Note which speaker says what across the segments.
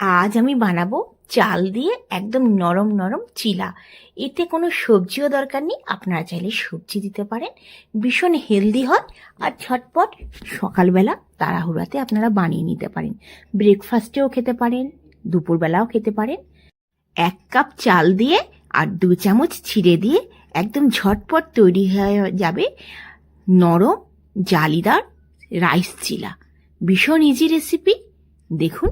Speaker 1: আজ আমি বানাবো চাল দিয়ে একদম নরম নরম চিলা। এতে কোনো সবজিও দরকার নেই, আপনারা চাইলে সবজি দিতে পারেন। ভীষণ হেলদি হয় আর ঝটপট সকালবেলা তাড়াহুড়াতে আপনারা বানিয়ে নিতে পারেন। ব্রেকফাস্টেও খেতে পারেন, দুপুরবেলাও খেতে পারেন। এক কাপ চাল দিয়ে আর দু চামচ ছিঁড়ে দিয়ে একদম ঝটপট তৈরি হয়ে যাবে নরম জালিদার রাইস চিলা। ভীষণ ইজি রেসিপি দেখুন।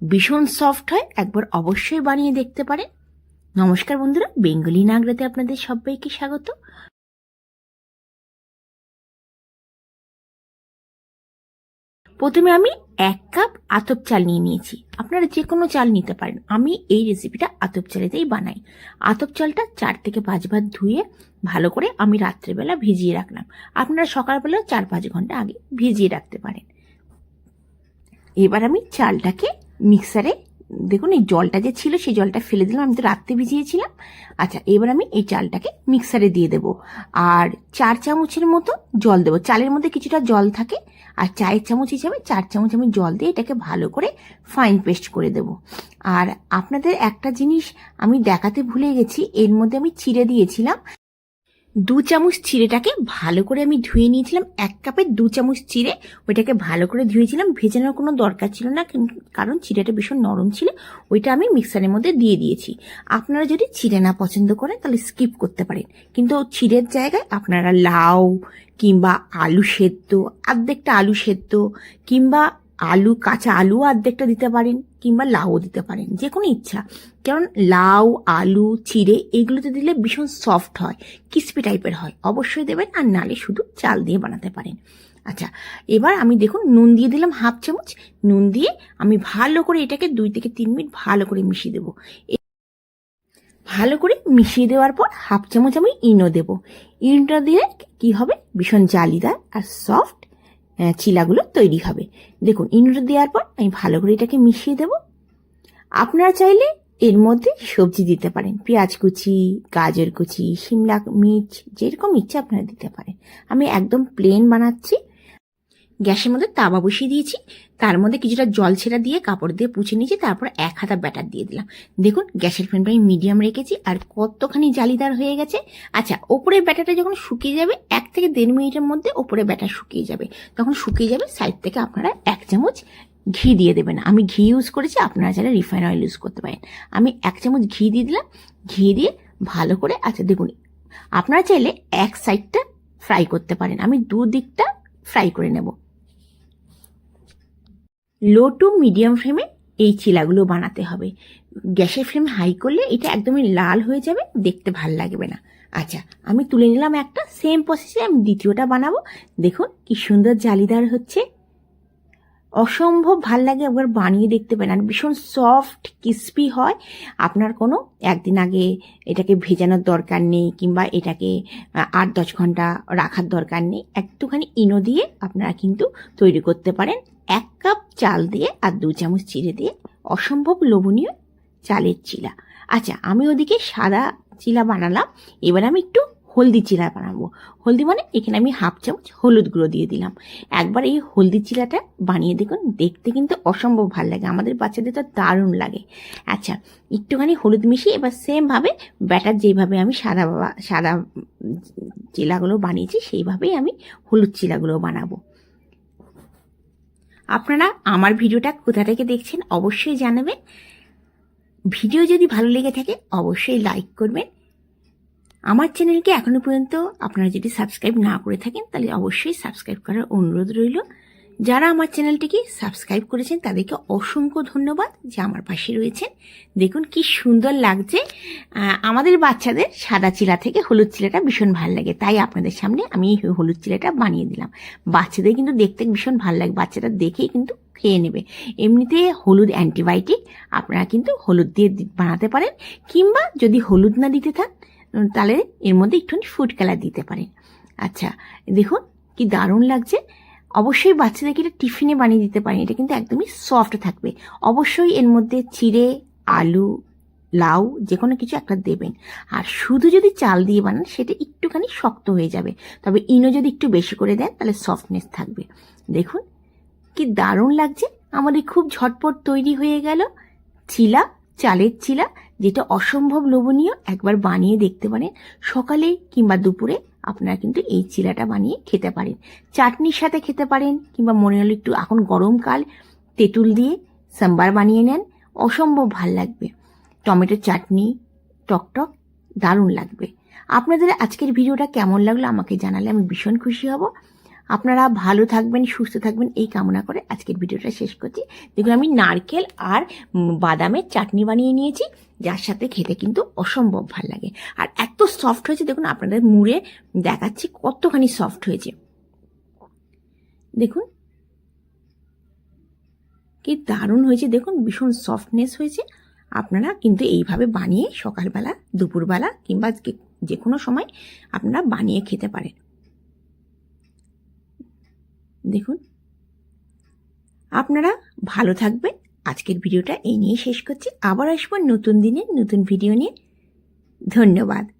Speaker 1: ভীষণ সফট হয়, একবার অবশ্যই বানিয়ে দেখতে পারেন নমস্কার বন্ধুরা, বেঙ্গলি নাগরাতে আপনাদের সবাইকে স্বাগত। প্রথমে আমি এক কাপ আতপ চাল নিয়ে নিয়েছি। আপনারা যে কোনো চাল নিতে পারেন। আমি এই রেসিপিটা আতপ চালেতেই বানাই। আতপ চালটা চার থেকে পাঁচ বার ধুয়ে ভালো করে আমি রাত্রেবেলা ভিজিয়ে রাখলাম। আপনারা সকালবেলা চার পাঁচ ঘণ্টা আগে ভিজিয়ে রাখতে পারেন। এবার আমি চালটাকে মিক্সারে, দেখুন এই জলটা যে ছিল, সেই জলটা ফেলে দিলাম। আমি তো রাত্রে ভিজিয়েছিলাম। আচ্ছা এবার আমি এই চালটাকে মিক্সারে দিয়ে দেবো। আর চার চামচের মতো জল দেবো। চালের মধ্যে কিছুটা জল থাকে, আর চায়ের চামচ হিসাবে চার চামচ আমি জল দিয়ে এটাকে ভালো করে ফাইন পেস্ট করে দেবো। আর আপনাদের একটা জিনিস আমি দেখাতে ভুলে গেছি, এর মধ্যে আমি চিড়ে দিয়েছিলাম। দু চামচ চিড়েটাকে ভালো করে আমি ধুয়ে নিয়েছিলাম, এক কাপের দু চামচ চিড়ে। ওইটাকে ভালো করে ধুয়েছিলাম, ভেজানোর কোনো দরকার ছিল না কারণ চিড়েটা ভীষণ নরম ছিল, ওইটা আমি মিক্সারের মধ্যে দিয়ে দিয়েছি। আপনারা যদি চিড়ে না পছন্দ করেন, তাহলে স্কিপ করতে পারেন। কিন্তু চিড়ের জায়গায় আপনারা লাউ কিংবা আলু সেদ্ধ আর্ধেকটা আলু সেদ্ধ কিংবা আলু, কাঁচা আলু অর্ধেকটা দিতে পারেন কিংবা লাউও দিতে পারেন যে কোনো ইচ্ছা। কারণ লাউ, আলু, চিড়ে এগুলোতে দিলে ভীষণ সফট হয়, ক্রিস্পি টাইপের হয়। অবশ্যই দেবেন আর নালে শুধু চাল দিয়ে বানাতে পারেন। আচ্ছা এবার আমি দেখুন, নুন দিয়ে দিলাম হাফ চামচ। নুন দিয়ে আমি ভালো করে এটাকে দুই থেকে তিন মিনিট ভালো করে মিশিয়ে দেবো। ভালো করে মিশিয়ে দেওয়ার পর হাফ চামচ আমি ইনো দেবো। ইনোটা দিয়ে কি হবে? ভীষণ জালিদার আর সফট চিলাগুলো তৈরি হবে। দেখুন ইনোটা দেওয়ার পর আমি ভালো করে এটাকে মিশিয়ে দেব। আপনারা চাইলে এর মধ্যে সবজি দিতে পারেন। পেঁয়াজ কুচি, গাজর কুচি শিমলা মির্চ, যেরকম ইচ্ছে আপনারা দিতে পারেন। আমি একদম প্লেন বানাচ্ছি। গ্যাসের মধ্যে তাওয়া বসিয়ে দিয়েছি। তার মধ্যে কিছুটা জল ছেড়া দিয়ে কাপড় দিয়ে পুছে নিয়েছি, তারপর এক হাতা ব্যাটার দিয়ে দিলাম। দেখুন, গ্যাসের ফ্লেমটা আমি মিডিয়াম রেখেছি আর কতখানি জালিদার হয়ে গেছে। আচ্ছা ওপরের ব্যাটারটা যখন শুকিয়ে যাবে, এক থেকে দেড় মিনিটের মধ্যে ওপরে ব্যাটার শুকিয়ে যাবে। তখন শুকিয়ে যাবে সাইড থেকে আপনারা এক চামচ ঘি দিয়ে দেবেন। আমি ঘি ইউজ করেছি, আপনারা চাইলে রিফাইন অয়েল ইউজ করতে পারেন। আমি এক চামচ ঘি দিয়ে দিলাম। ঘি দিয়ে ভালো করে আচ্ছা দেখুন, আপনারা চাইলে এক সাইডটা ফ্রাই করতে পারেন। আমি দু দিকটা ফ্রাই করে নেব। লো টু মিডিয়াম ফ্লেমে এই চিলাগুলো বানাতে হবে। গ্যাসের ফ্লেম হাই করলে এটা একদমই লাল হয়ে যাবে, দেখতে ভালো লাগবে না। আচ্ছা আমি তুলে নিলাম একটা সেম প্রসেসে আমি দ্বিতীয়টা বানাবো। দেখুন কি সুন্দর জালিদার হচ্ছে। অসম্ভব ভালো লাগে একবার বানিয়ে দেখতে পারেন আর ভীষণ সফট ক্রিস্পি হয়। আপনার কোনো একদিন আগে এটাকে ভেজানোর দরকার নেই, কিংবা এটাকে আট দশ ঘণ্টা রাখার দরকার নেই। একটুখানি ইনো দিয়ে আপনারা কিন্তু তৈরি করতে পারেন। এক কাপ চাল দিয়ে আর দু চামচ চিড়ে দিয়ে অসম্ভব লোভনীয় চালের চিলা। আচ্ছা আমি ওদিকে সাদা চিলা বানালাম, এবার আমি একটু হলদি চিলা বানাবো। হলদি মানে এখানে আমি হাফ চামচ হলুদ গুঁড়ো দিয়ে দিলাম। একবার এই হলদি চিলাটা বানিয়ে দেখুন, দেখতে কিন্তু অসম্ভব ভালো লাগে, আমাদের বাচ্চাদের তো দারুণ লাগে। আচ্ছা একটুখানি হলুদ মিশিয়ে এবার সেমভাবে ব্যাটার যেভাবে আমি সাদা সাদা চিলাগুলো বানিয়েছি, সেইভাবেই আমি হলুদ চিলাগুলো বানাবো। আপনারা আমার ভিডিওটা কোথা থেকে দেখছেন অবশ্যই জানাবেন। ভিডিও যদি ভালো লেগে থাকে, অবশ্যই লাইক করবেন। আমার চ্যানেলকে এখনও পর্যন্ত আপনারা যদি সাবস্ক্রাইব না করে থাকেন, তাহলে অবশ্যই সাবস্ক্রাইব করার অনুরোধ রইল। যারা আমার চ্যানেলটিকে সাবস্ক্রাইব করেছেন, তাদেরকে অসংখ্য ধন্যবাদ যে আমার পাশে রয়েছেন। দেখুন কি সুন্দর লাগছে। আমাদের বাচ্চাদের সাদা চিলা থেকে হলুদ চিলাটা ভীষণ ভালো লাগে। তাই আপনাদের সামনে আমি এই হলুদ চিলাটা বানিয়ে দিলাম। বাচ্চাদের কিন্তু দেখতে ভীষণ ভালো লাগে। বাচ্চারা দেখেই কিন্তু খেয়ে নেবে। এমনিতে হলুদ অ্যান্টিবায়োটিক আপনারা কিন্তু হলুদ দিয়ে বানাতে পারেন, কিংবা যদি হলুদ না দিতে থাক তাহলে এর মধ্যে একটুখানি ফুড কালার দিতে পারেন। আচ্ছা দেখুন কি দারুণ লাগছে। অবশ্যই বাচ্চাদেরকে এটা টিফিনে বানিয়ে দিতে পারেন। এটা কিন্তু একদমই সফট থাকবে। অবশ্যই এর মধ্যে চিড়ে, আলু, লাউ যে কোনো কিছু একটা দেবেন। আর শুধু যদি চাল দিয়ে বানান, সেটা একটুখানি শক্ত হয়ে যাবে। তবে ইনো যদি একটু বেশি করে দেন, তাহলে সফটনেস থাকবে। দেখুন, কি দারুণ লাগছে। আমাদের খুব ঝটপট তৈরি হয়ে গেল চিলা, চালের চিলা, যেটা অসম্ভব লোভনীয়। একবার বানিয়ে দেখতে পারেন। সকালে কিংবা দুপুরে আপনারা কিন্তু এই চিলাটা বানিয়ে খেতে পারেন। চাটনির সাথে খেতে পারেন কিংবা মনে হলো একটু এখন গরমকাল তেঁতুল দিয়ে সাম্বার বানিয়ে নেন, অসম্ভব ভালো লাগবে। টমেটোর চাটনি টকটক দারুণ লাগবে। আপনাদের আজকের ভিডিওটা কেমন লাগল আমাকে জানালে আমি ভীষণ খুশি হব। আপনারা ভালো থাকবেন, সুস্থ থাকবেন, এই কামনা করে আজকের ভিডিওটা শেষ করছি। দেখুন, আমি নারকেল আর বাদামের চাটনি বানিয়ে নিয়েছি, যার সাথে খেতে কিন্তু অসম্ভব ভালো লাগে। আর এত সফট হয়েছে, দেখুন, আপনাদের মুড়ে দেখাচ্ছি কতখানি সফট হয়েছে। দেখুন, কি দারুণ হয়েছে, দেখুন, ভীষণ সফটনেস হয়েছে। আপনারা কিন্তু এইভাবে বানিয়ে সকালবেলা, দুপুরবেলা কিংবা যে- কোনো সময় আপনারা বানিয়ে খেতে পারেন। দেখুন। আপনারা ভালো থাকবেন। আজকের ভিডিওটা এই নিয়ে শেষ করছি। আবার আসব নতুন দিনে নতুন ভিডিও নিয়ে। ধন্যবাদ।